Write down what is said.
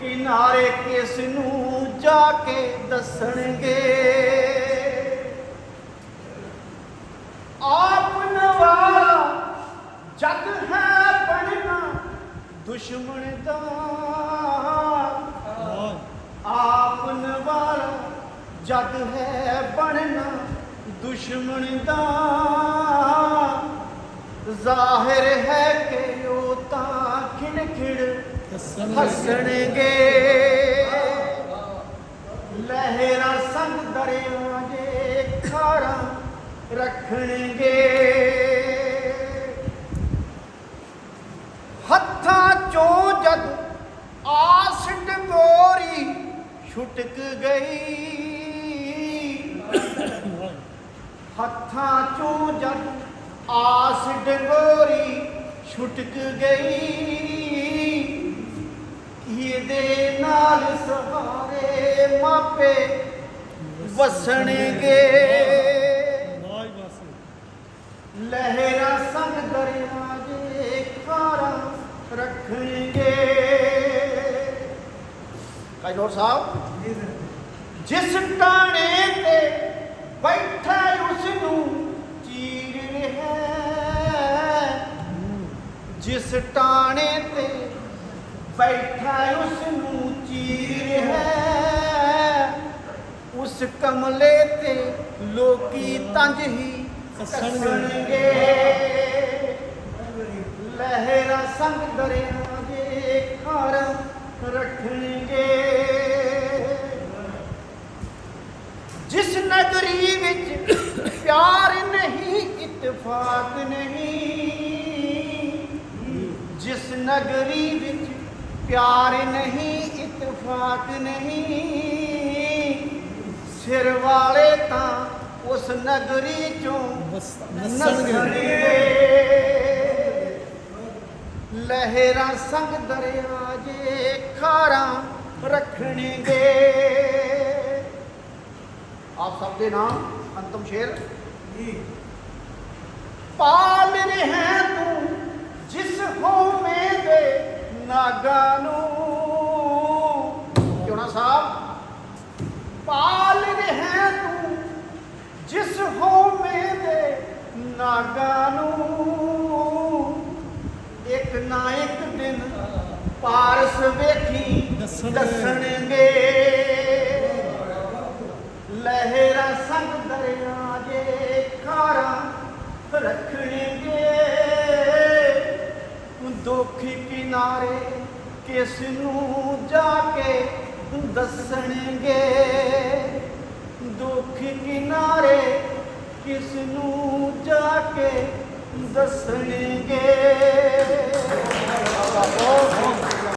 ਕਿਨਾਰੇ ਕਿਸ ਨੂੰ ਜਾ ਕੇ ਦੱਸਣਗੇ? ਆਪ ਨਵਾਰਾ ਜਗ ਹੈ ਬਣਨਾ, ਦੁਸ਼ਮਣ ਦਾ। ਆਪ ਨਵਾਰਾ ਜਗ ਹੈ ਬਣਨਾ, ਦੁਸ਼ਮਣ ਦਾ। ਜ਼ਾਹਿਰ ਹੈ ਕਿ ਉਹ ਤਾਂ ਖਿੜ ਖਿੜ ਹੱਸਣਗੇ। ਲਹਿਰਾਂ ਸੰਗ ਦਰਿਆ ਜੇ ਖਾਰਾਂ ਰੱਖਣਗੇ। ਹੱਥਾਂ ਚੋਂ ਜਦ ਆਸ ਡਗੋਰੀ ਛੁਟਕ ਗਈ, ਹੱਥਾਂ ਚੋਂ ਜਦ ਆਸ ਡਗੋਰੀ ਛੁਟਕ ਗਈ। ਇਹਦੇ ਨਾਲ ਸਹਾਰੇ ਮਾਪੇ ਵਸਣਗੇ। ਲਹਿਰਾਂ ਸੰਗ ਦਰਿਆ ਦੇ ਖਾਰਾ ਰੱਖਣਗੇ। ਕਾਜੋਰ ਸਾਹਿਬ ਜਿਸ ਟਾਣੇ ਤੇ ਬੈਠਾ ਉਸ ਨੂੰ ਚੀਰ ਰਿਹਾ ਜਿਸ ਟਾਣੇ ਤੇ ਬੈਠਾ ਉਸ ਨੂੰ ਚੀਰ ਰਿਹਾ ਉਸ ਕਮਲੇ ਤੇ ਲੋਕੀ ਤੰਜ ਹੀ ਕੱਸਣਗੇ। ਲਹਿਰਾਂ ਸੰਗ ਦਰਿਆ ਦੇ ਖਾਰ ਰੱਖਣਗੇ। ਜਿਸ ਨਗਰੀ ਵਿੱਚ ਪਿਆਰ ਨਹੀਂ, ਇਤਫਾਕ ਨਹੀਂ, ਜਿਸ ਨਗਰੀ ਵਿੱਚ ਪਿਆਰ ਨਹੀਂ ਇਤਫਾਕ ਨਹੀਂ। ਸਿਰ ਵਾਲੇ ਤਾਂ ਉਸ ਨਗਰੀ ਚੋਂ ਨਸਣਗੇ ਲਹਿਰਾਂ ਸੰਗ ਦਰਿਆ ਜੇ ਖਾਰਾਂ ਰੱਖਣਗੇ। ਆਪ ਸਭ ਦੇ ਨਾਮ ਅੰਤਮ ਸ਼ੇਰ। ਪਾਲ ਰਿਹਾ ਪਾਰਸ ਵੇਖੀ ਦੱਸਣਗੇ। ਲਹਿਰਾਂ ਸੰਗ ਦਰਿਆ ਜੇ ਖਾਰਾਂ ਰੱਖਣਗੇ। ਦੁੱਖ ਕਿਨਾਰੇ ਕਿਸ ਨੂੰ ਜਾ ਕੇ ਦੱਸਣਗੇ? ਦੁੱਖ ਕਿਨਾਰੇ ਕਿਸ ਨੂੰ ਜਾ ਕੇ ਦੱਸਣਗੇ?